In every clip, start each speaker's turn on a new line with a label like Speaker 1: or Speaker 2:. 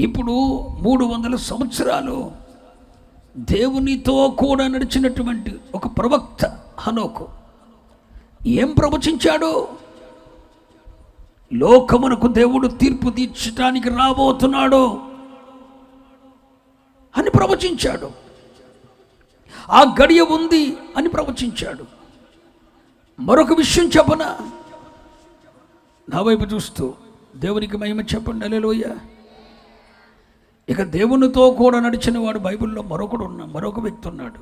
Speaker 1: ఇప్పుడు మూడు వందల సంవత్సరాలు దేవునితో కూడా నడిచినటువంటి ఒక ప్రవక్త హనోకు. ఏం ప్రవచించాడు? లోకమునకు దేవుడు తీర్పు తీర్చడానికి రాబోతున్నాడు అని ప్రవచించాడు. ఆ గడియ ఉంది అని ప్రవచించాడు. మరొక విషయం చెప్పనా? నా వైపు చూస్తూ దేవునికి మహిమ చెప్పండి. అలెలోయ్యా ఇక దేవునితో కూడా నడిచిన వాడు బైబిల్లో మరొకడు ఉన్న మరొక వ్యక్తి ఉన్నాడు.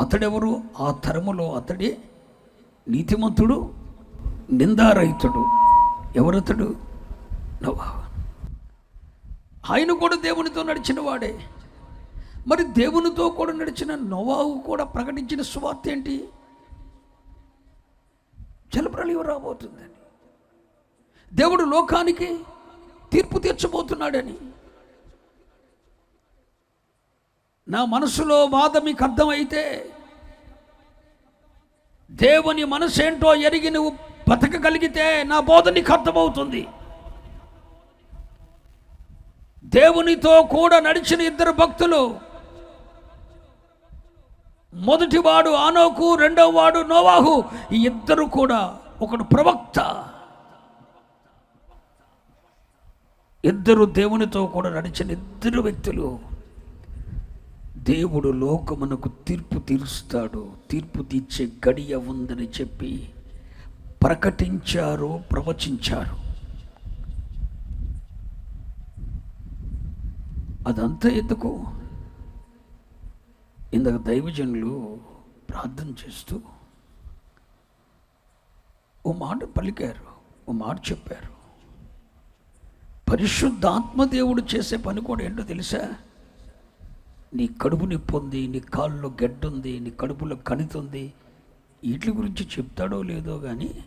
Speaker 1: అతడెవరు? ఆ తరములో అతడే నీతిమంతుడు నిందారహితుడు. ఎవరతడు? నవా ఆయన కూడా దేవునితో నడిచిన వాడే మరి దేవునితో కూడా నడిచిన నోవాహు కూడా ప్రకటించిన సువార్త ఏంటి? జలప్రలయం రాబోతుందని. దేవుడు లోకానికి తీర్పు తీర్చబోతున్నాడని. నా మనసులో బాధ మీకు అర్థమైతే దేవుని మనసు ఏంటో ఎరిగి నువ్వు బతకగలిగితే నా బోధ నీకు అర్థమవుతుంది. దేవునితో కూడా నడిచిన ఇద్దరు భక్తులు మొదటివాడు ఆనోకు రెండవ వాడు నోవాహు ఈ ఇద్దరు కూడా ఒకడు ప్రవక్త. ఇద్దరు దేవునితో కూడా నడిచిన ఇద్దరు వ్యక్తులు దేవుడు లోకమునకు తీర్పు తీరుస్తాడు తీర్పు తీర్చే గడియ ఉందని చెప్పి ప్రకటించారు ప్రవచించారు. అదంతా ఎందుకు? ఇందాక దైవజనులు ప్రార్థన చేస్తూ ఓ మాట పలికారు ఓ మాట చెప్పారు. పరిశుద్ధాత్మ దేవుడు చేసే పని కూడా ఏంటో తెలుసా? నీ కడుపు నొప్పి ఉంది నీ కాళ్ళలో గడ్డుంది నీ కడుపులో కణితుంది వీటి గురించి చెప్తాడో లేదో కానీ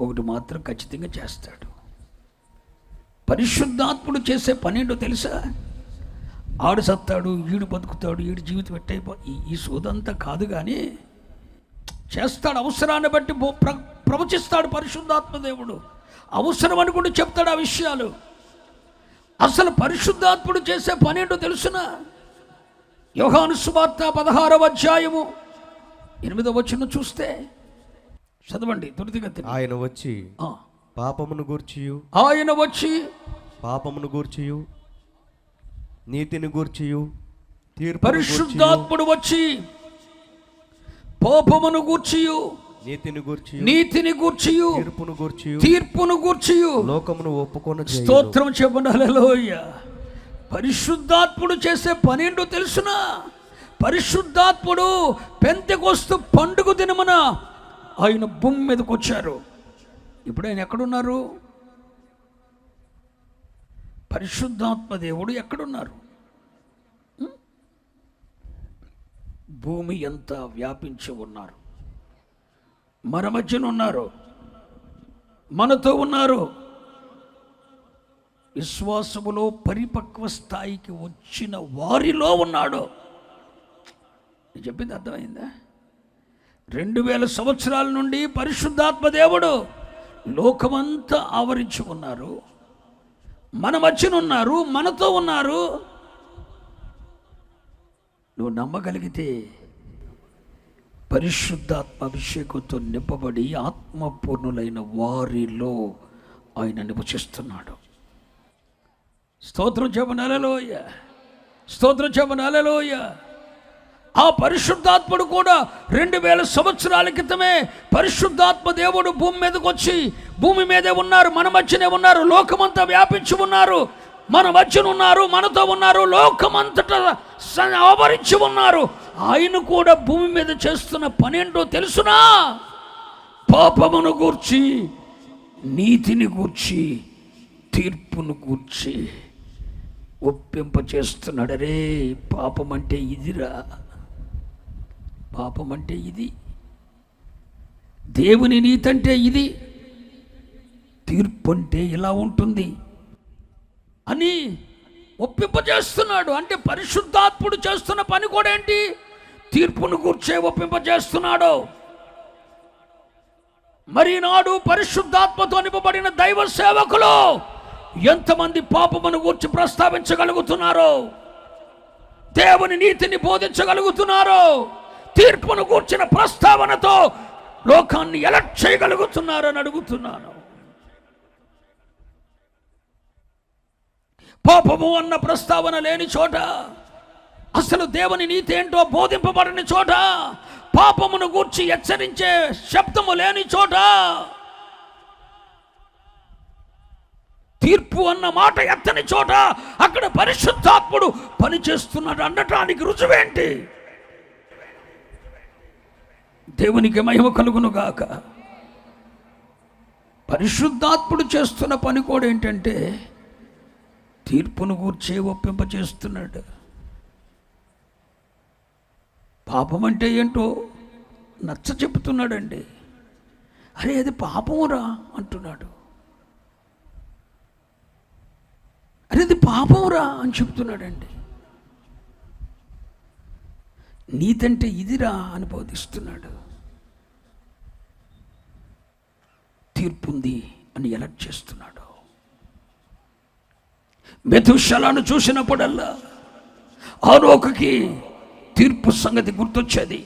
Speaker 1: ఒకటి మాత్రం ఖచ్చితంగా చేస్తాడు. పరిశుద్ధాత్ముడు చేసే పనేంటో తెలుసా? ఆడు సత్తాడు ఈడు బతుకుతాడు ఈడు జీవితం ఎట్టయిపో ఈ సోదంతా కాదు కానీ చేస్తాడు అవసరాన్ని బట్టి ప్ర ప్రవచిస్తాడు పరిశుద్ధాత్మ దేవుడు. అవసరం అనుకుంటూ చెప్తాడు ఆ విషయాలు. అసలు పరిశుద్ధాత్ముడు చేసే పని ఏంటో తెలుసునా? యోహాను సువార్త పదహారవ అధ్యాయము ఎనిమిదవ వచ్చిన చూస్తే చదవండి తురితిగతి
Speaker 2: ఆయన వచ్చి
Speaker 1: ఆ.
Speaker 2: పాపమును గూర్చియు.
Speaker 1: ఆయన వచ్చి
Speaker 2: పాపమును గూర్చియు. నీతిని గూర్చియు.
Speaker 1: పరిశుద్ధాత్ముడు వచ్చి పాపమును గూర్చియు.
Speaker 2: నీతిని గూర్చియు
Speaker 1: నీతిని గూర్చియు
Speaker 2: తీర్పును గూర్చియు
Speaker 1: తీర్పును గూర్చియు.
Speaker 2: లోకమును ఒప్పుకొన
Speaker 1: స్తోత్రం చెప్పడాలలోయ పరిశుద్ధాత్ముడు చేసే పనేంటో తెలుసునా? పరిశుద్ధాత్ముడు పెంతెకొస్తూ పండుగ దినమున ఆయన భూమి మీదకి వచ్చారు ఇప్పుడు ఆయన ఎక్కడున్నారు? పరిశుద్ధాత్మ దేవుడు ఎక్కడున్నారు? భూమి ఎంత వ్యాపించి ఉన్నారు? మన మధ్యన ఉన్నారు మనతో ఉన్నారు. విశ్వాసములో పరిపక్వ స్థాయికి వచ్చిన వారిలో ఉన్నాడు. నేను చెప్పింది అర్థమైందా? రెండు వేల సంవత్సరాల నుండి పరిశుద్ధాత్మ దేవుడు లోకమంతా ఆవరించి ఉన్నారు. మన మధ్యన ఉన్నారు మనతో ఉన్నారు. నువ్వు నమ్మగలిగితే పరిశుద్ధాత్మ అభిషేకంతో నింపబడి ఆత్మపూర్ణులైన వారిలో ఆయన నివసిస్తున్నాడు. స్తోత్రం చెప్పను స్తోత్రం చెప్పను ఆ పరిశుద్ధాత్ముడు కూడా రెండు వేల సంవత్సరాల క్రితమే పరిశుద్ధాత్మ దేవుడు భూమి మీదకి వచ్చి భూమి మీదే ఉన్నారు మన మధ్యనే ఉన్నారు లోకమంతా వ్యాపించి ఉన్నారు మన మధ్యన ఉన్నారు మనతో ఉన్నారు లోకమంతటా ఆవరించి ఉన్నారు ఆయన కూడా భూమి మీద చేస్తున్న పనేంటో తెలుసునా? పాపమును గూర్చి నీతిని గూర్చి తీర్పును గూర్చి ఒప్పింప చేస్తున్నాడరే పాపం అంటే ఇదిరా. పాపం అంటే ఇది. దేవుని నీతి అంటే ఇది. తీర్పు అంటే ఇలా ఉంటుంది అని ఒప్పింపజేస్తున్నాడు అంటే పరిశుద్ధాత్ముడు చేస్తున్న పని కూడా ఏంటి? తీర్పును కూర్చే ఒప్పింపజేస్తున్నాడు. మరి నాడు పరిశుద్ధాత్మతో నింపబడిన దైవ సేవకులు ఎంతమంది పాపమును గూర్చి ప్రస్తావించగలుగుతున్నారు? దేవుని నీతిని బోధించగలుగుతున్నారు? తీర్పును కూర్చిన ప్రస్తావనతో లోకాన్ని ఎలక్ట్ చేయగలుగుతున్నారని అడుగుతున్నాను. పాపము అన్న ప్రస్తావన లేని చోట అసలు దేవుని నీతి ఏంటో బోధింపబడని చోట పాపమును గూర్చి హెచ్చరించే శబ్దము లేని చోట తీర్పు అన్న మాట ఎత్తని చోట అక్కడ పరిశుద్ధాత్ముడు పనిచేస్తున్నాడు అనటానికి రుజువేంటి? దేవునికి మహిమ కలుగునుగాక పరిశుద్ధాత్ముడు చేస్తున్న పని కూడా ఏంటంటే తీర్పును గూర్చే ఒప్పింప చేస్తున్నాడు పాపం అంటే ఏంటో నచ్చ చెప్తున్నాడండి అరే అది పాపమురా అంటున్నాడు. అరే అది పాపంరా అని చెప్తున్నాడండి నీతంటే ఇదిరా అని బోధిస్తున్నాడు. తీర్పుంది అని ఎలర్ట్ చేస్తున్నాడు. మెతుశలను చూసినప్పుడల్లా ఆరోకకి తీర్పు సంగతి గుర్తొచ్చేది.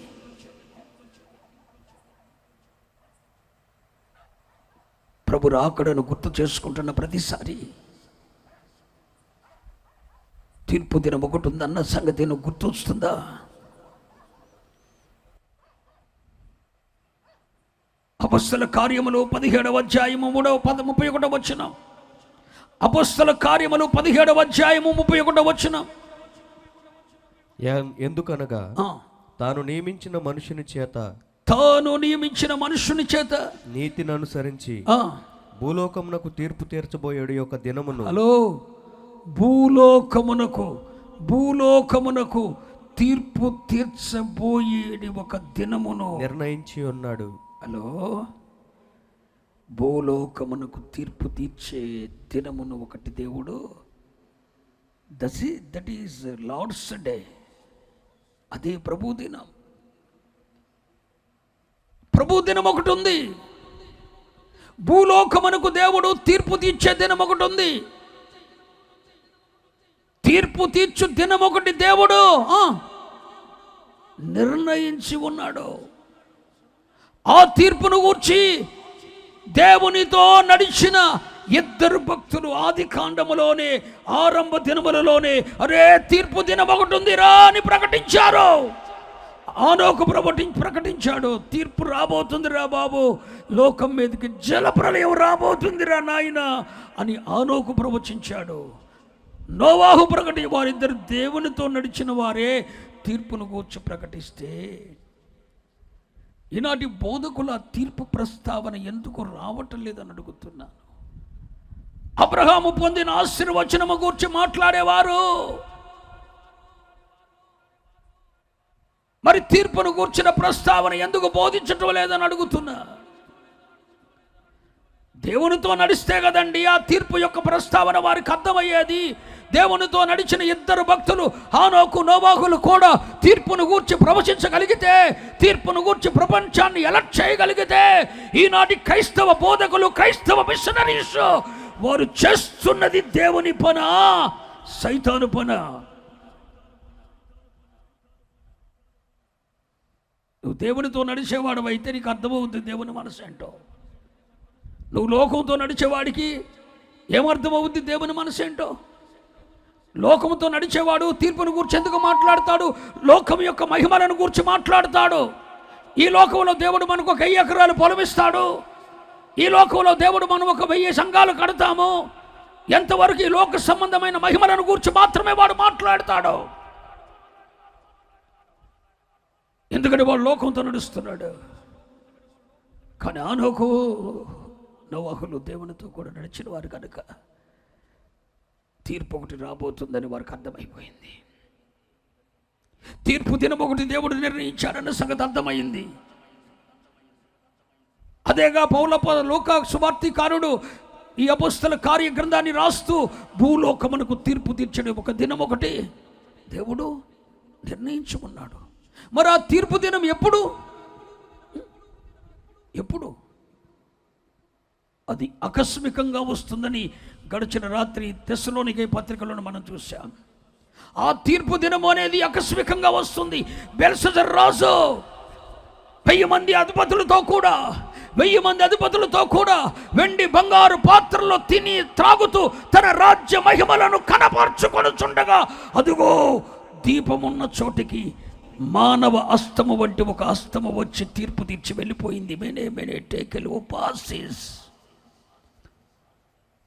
Speaker 1: ప్రభు రాకడను గుర్తు చేసుకుంటున్న ప్రతిసారి తీర్పు దినం ఒకటి ఉందన్న సంగతి నువ్వు గుర్తొస్తుందా? అపస్తుల కార్యములు పదిహేడవ అధ్యాయము మూడవ పద ముప్పై ఒకటవ వచ్చిన అపస్తుల కార్యములు పదిహేడవ అధ్యాయము ముప్పై ఒకటవ వచ్చినాం
Speaker 2: ఎందుకనగా తాను నియమించిన మనుషుని చేత
Speaker 1: తాను నియమించిన మనుషుని చేత
Speaker 2: నీతిని అనుసరించి భూలోకమునకు తీర్పు తీర్చబోయేడు యొక్క దినమును.
Speaker 1: హలో. భూలోకమునకు భూలోకమునకు తీర్పు తీర్చబోయేది ఒక దినమును.
Speaker 2: నిర్ణయించి ఉన్నాడు.
Speaker 1: హలో. భూలోకమునకు తీర్పు తీర్చే దినమును ఒకటి దేవుడు. That is Lord's day. అదే ప్రభు దినం ప్రభు దినం ఒకటి ఉంది భూలోకమునకు దేవుడు తీర్పు తీర్చే దినం ఒకటి ఉంది తీర్పు తీర్చు దినం ఒకటి దేవుడు నిర్ణయించి ఉన్నాడు. ఆ తీర్పును గూర్చి దేవునితో నడిచిన ఇద్దరు భక్తులు ఆది కాండములోనే ఆరంభ దినములలోనే అరే తీర్పు దినం ఒకటి ఉందిరా అని ప్రకటించారు. ఆనోకు ప్రకటి ప్రకటించాడు తీర్పు రాబోతుందిరా బాబు లోకం మీదకి జల ప్రళయం రాబోతుందిరా నాయన అని ఆనోకు ప్రవచించాడు. నోవాహు ప్రకటి వారిద్దరు దేవునితో నడిచిన వారే తీర్పును గూర్చి ప్రకటిస్తే ఈనాటి బోధకుల తీర్పు ప్రస్తావన ఎందుకు రావటం లేదని అడుగుతున్నాను. అబ్రహాము పొందిన ఆశీర్వచనము గురించి మాట్లాడేవారు. మరి తీర్పును గూర్చిన ప్రస్తావన ఎందుకు బోధించటం లేదని అడుగుతున్నా. దేవునితో నడిస్తే కదండి ఆ తీర్పు యొక్క ప్రస్తావన వారికి అర్థమయ్యేది. దేవునితో నడిచిన ఇద్దరు భక్తులు హానోకు నోబాహులు కూడా తీర్పును గూర్చి ప్రవచించగలిగితే తీర్పును గూర్చి ప్రపంచాన్ని ఎలక్ట్ చేయగలిగితే ఈనాటి క్రైస్తవ బోధకులు క్రైస్తవ మిషనరీస్ వారు చేస్తున్నది దేవుని పన సైతాను పన. నువ్వు దేవునితో నడిచేవాడు అయితే నీకు అర్థమవుతుంది దేవుని మనసు ఏంటో. నువ్వు లోకంతో నడిచేవాడికి ఏమర్థమవుద్ది దేవుని మనసు ఏంటో. లోకముతో నడిచేవాడు తీర్పును గురించి ఎందుకు మాట్లాడతాడు? లోకం యొక్క మహిమలను గురించి మాట్లాడతాడు. ఈ లోకంలో దేవుడు మనకు ఒక ఎకరాలు పొలమిస్తాడు. ఈ లోకంలో దేవుడు మనం ఒక వెయ్యి సంఘాలు కడతాము. ఎంతవరకు ఈ లోక సంబంధమైన మహిమలను గురించి మాత్రమే వాడు మాట్లాడతాడు. ఎందుకంటే వాడు లోకంతో నడుస్తున్నాడు. కానీ ఆనోకు నవాహులు దేవునితో కూడా నడిచిన వారు కనుక తీర్పు ఒకటి రాబోతుందని వారికి అర్థమైపోయింది. తీర్పు దినం ఒకటి దేవుడు నిర్ణయించాడన్న సంగతి అర్థమైంది. అదేగా పౌలప లోక సువార్తికారుడు ఈ అపుస్తల కార్యగ్రంథాన్ని రాస్తూ భూలోకమునకు తీర్పు తీర్చడం ఒక దినం ఒకటి దేవుడు నిర్ణయించుకున్నాడు మరి ఆ తీర్పు దినం ఎప్పుడు? ఎప్పుడు? అది ఆకస్మికంగా వస్తుందని గడిచిన రాత్రి తెశలోనికే పత్రికలను మనం చూసాం ఆ తీర్పు దినము అనేది ఆకస్మికంగా వస్తుంది. బెల్సజర్ రాజు వెయ్యి మంది అధిపతులతో కూడా వెయ్యి మంది అధిపతులతో కూడా వెండి బంగారు పాత్రలో తిని త్రాగుతూ తన రాజ్య మహిమలను కనపరుచుకొనుచుండగా అదిగో దీపమున్న చోటికి మానవ అస్తము వంటి ఒక అస్తము వచ్చి తీర్పు తీర్చి వెళ్ళిపోయింది. మెనే మెనే టేకెల్ పాసిస్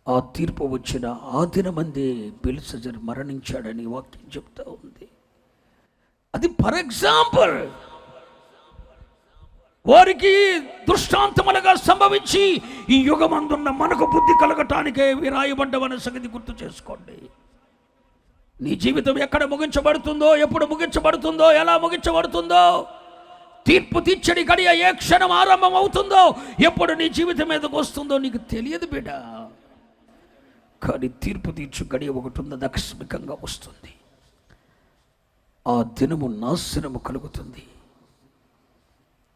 Speaker 1: ఆ తీర్పు వచ్చిన ఆ దినమందే బిల్సజర్ మరణించాడని వాక్యం చెప్తా ఉంది. అది ఫర్ ఎగ్జాంపుల్ వారికి దృష్టాంతములుగా సంభవించి ఈ యుగమందున్న మనకు బుద్ధి కలగటానికే విరాయబడ్డవన్న సంగతి గుర్తు చేసుకోండి. నీ జీవితం ఎక్కడ ముగించబడుతుందో ఎప్పుడు ముగించబడుతుందో ఎలా ముగించబడుతుందో తీర్పు తీర్చడి గడియ ఏ క్షణం ఆరంభం అవుతుందో ఎప్పుడు నీ జీవితం మీదకు వస్తుందో నీకు తెలియదు బిడ్డ. కానీ తీర్పు తీర్చు గడియ ఒకటి ఉన్నది ఆకస్మికంగా వస్తుంది. ఆ దినము నాశనము కలుగుతుంది.